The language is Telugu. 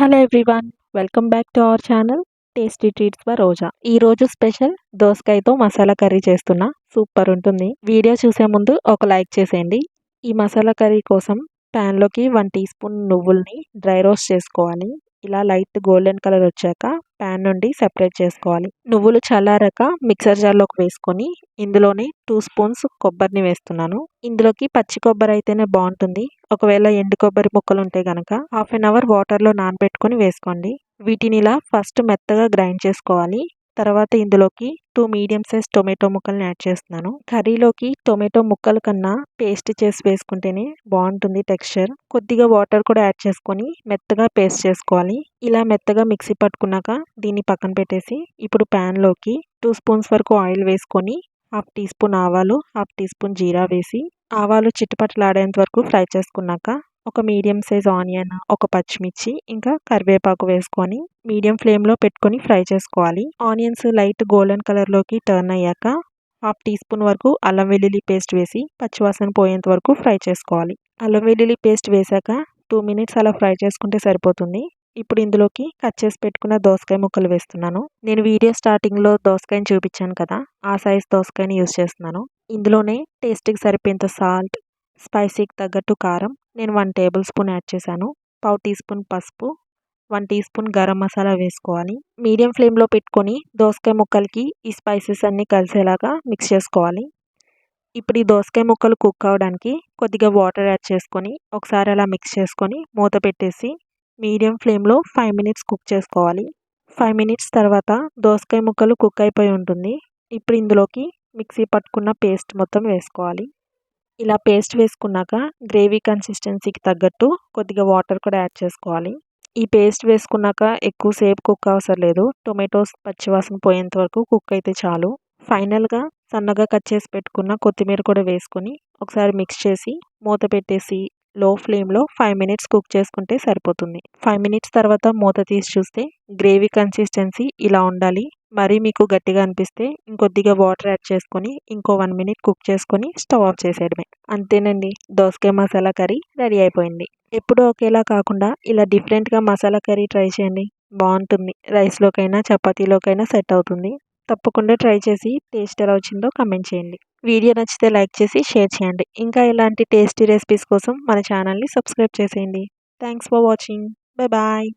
Hello everyone welcome back to our channel tasty treats by Roja ఈ రోజు స్పెషల్ దోసకాయతో మసాలా కర్రీ చేస్తున్నా. సూపర్ ఉంటుంది. వీడియో చూసే ముందు ఒక లైక్ చేసేయండి. ఈ మసాలా కర్రీ కోసం ప్యాన్లోకి వన్ టీ స్పూన్ నువ్వుల్ని డ్రై రోస్ట్ చేసుకోవాలి. ఇలా లైట్ గోల్డెన్ కలర్ వచ్చాక ప్యాన్ నుండి సెపరేట్ చేసుకోవాలి. నువ్వులు చల్లారాక మిక్సర్ జార్లోకి వేసుకొని ఇందులోనే టూ స్పూన్స్ కొబ్బరిని వేస్తున్నాను. ఇందులోకి పచ్చి కొబ్బరి అయితేనే బాగుంటుంది. ఒకవేళ ఎండు కొబ్బరి ముక్కలు ఉంటే కనుక హాఫ్ అన్ అవర్ వాటర్లో నానబెట్టుకొని వేసుకోండి. వీటిని ఇలా ఫస్ట్ మెత్తగా గ్రైండ్ చేసుకోవాలి. తర్వాత ఇందులోకి టూ మీడియం సైజ్ టొమాటో ముక్కల్ని యాడ్ చేస్తున్నాను. కర్రీలోకి టొమాటో ముక్కల కన్నా పేస్ట్ చేసి వేసుకుంటేనే బాగుంటుంది టెక్స్చర్ కొద్దిగా వాటర్ కూడా యాడ్ చేసుకొని మెత్తగా పేస్ట్ చేసుకోవాలి. ఇలా మెత్తగా మిక్సీ పట్టుకున్నాక దీన్ని పక్కన పెట్టేసి ఇప్పుడు ప్యాన్లోకి టూ స్పూన్స్ వరకు ఆయిల్ వేసుకొని హాఫ్ టీ స్పూన్ ఆవాలు హాఫ్ టీ స్పూన్ జీరా వేసి ఆవాలు చిట్టుపట్టలాడేంత వరకు ఫ్రై చేసుకున్నాక ఒక మీడియం సైజ్ ఆనియన్ ఒక పచ్చిమిర్చి ఇంకా కరివేపాకు వేసుకొని మీడియం ఫ్లేమ్లో పెట్టుకొని ఫ్రై చేసుకోవాలి. ఆనియన్స్ లైట్ గోల్డెన్ కలర్లోకి టర్న్ అయ్యాక హాఫ్ టీ స్పూన్ వరకు అల్లం వెల్లుల్లి పేస్ట్ వేసి పచ్చివాసన పోయేంత వరకు ఫ్రై చేసుకోవాలి. అల్లం వెల్లుల్లి పేస్ట్ వేసాక టూ మినిట్స్ అలా ఫ్రై చేసుకుంటే సరిపోతుంది. ఇప్పుడు ఇందులోకి కట్ చేసి పెట్టుకున్న దోసకాయ ముక్కలు వేస్తున్నాను. నేను వీడియో స్టార్టింగ్లో దోసకాయని చూపించాను కదా ఆ సైజ్ దోసకాయని యూస్ చేస్తున్నాను. ఇందులోనే టేస్ట్కి సరిపోయేంత సాల్ట్ స్పైసీకి తగ్గట్టు కారం. నేను వన్ టేబుల్ స్పూన్ యాడ్ చేశాను. పావు టీ స్పూన్ పసుపు. One teaspoon garam masala వేసుకోవాలి. మీడియం ఫ్లేమ్లో పెట్టుకొని దోసకాయ ముక్కలకి ఈ స్పైసెస్ అన్నీ కలిసేలాగా మిక్స్ చేసుకోవాలి. ఇప్పుడు ఈ దోసకాయ ముక్కలు కుక్ అవడానికి కొద్దిగా వాటర్ యాడ్ చేసుకొని ఒకసారి అలా మిక్స్ చేసుకొని మూత పెట్టేసి మీడియం ఫ్లేమ్లో ఫైవ్ మినిట్స్ కుక్ చేసుకోవాలి. ఫైవ్ మినిట్స్ తర్వాత దోసకాయ ముక్కలు కుక్ అయిపోయి ఉంటుంది. ఇప్పుడు ఇందులోకి మిక్సీ పట్టుకున్న పేస్ట్ మొత్తం వేసుకోవాలి. ఇలా పేస్ట్ వేసుకున్నాక గ్రేవీ కన్సిస్టెన్సీకి తగ్గట్టు కొద్దిగా వాటర్ కూడా యాడ్ చేసుకోవాలి. ఈ పేస్ట్ వేసుకున్నాక ఎక్కువసేపు కుక్ అవసరం లేదు. టొమాటోస్ పచ్చివాసన పోయేంత వరకు కుక్ అయితే చాలు. ఫైనల్గా సన్నగా కట్ చేసి పెట్టుకున్న కొత్తిమీర కూడా వేసుకొని ఒకసారి మిక్స్ చేసి మూత పెట్టేసి లో ఫ్లేమ్లో ఫైవ్ మినిట్స్ కుక్ చేసుకుంటే సరిపోతుంది. ఫైవ్ మినిట్స్ తర్వాత మూత తీసి చూస్తే గ్రేవీ కన్సిస్టెన్సీ ఇలా ఉండాలి. మరీ మీకు గట్టిగా అనిపిస్తే ఇంకొద్దిగా వాటర్ యాడ్ చేసుకొని ఇంకో వన్ మినిట్ కుక్ చేసుకొని స్టవ్ ఆఫ్ చేసేయడమే. అంతేనండి. దోసకాయ మసాలా కర్రీ రెడీ అయిపోయింది. ఎప్పుడూ ఒకేలా కాకుండా ఇలా డిఫరెంట్గా మసాలా కర్రీ ట్రై చేయండి. బాగుంటుంది. రైస్లోకైనా చపాతీలోకైనా సెట్ అవుతుంది. తప్పకుండా ట్రై చేసి టేస్ట్ ఎలా వచ్చిందో కమెంట్ చేయండి. వీడియో నచ్చితే లైక్ చేసి షేర్ చేయండి. ఇంకా ఇలాంటి టేస్టీ రెసిపీస్ కోసం మన ఛానల్ని సబ్స్క్రైబ్ చేసేయండి. Thanks for watching bye bye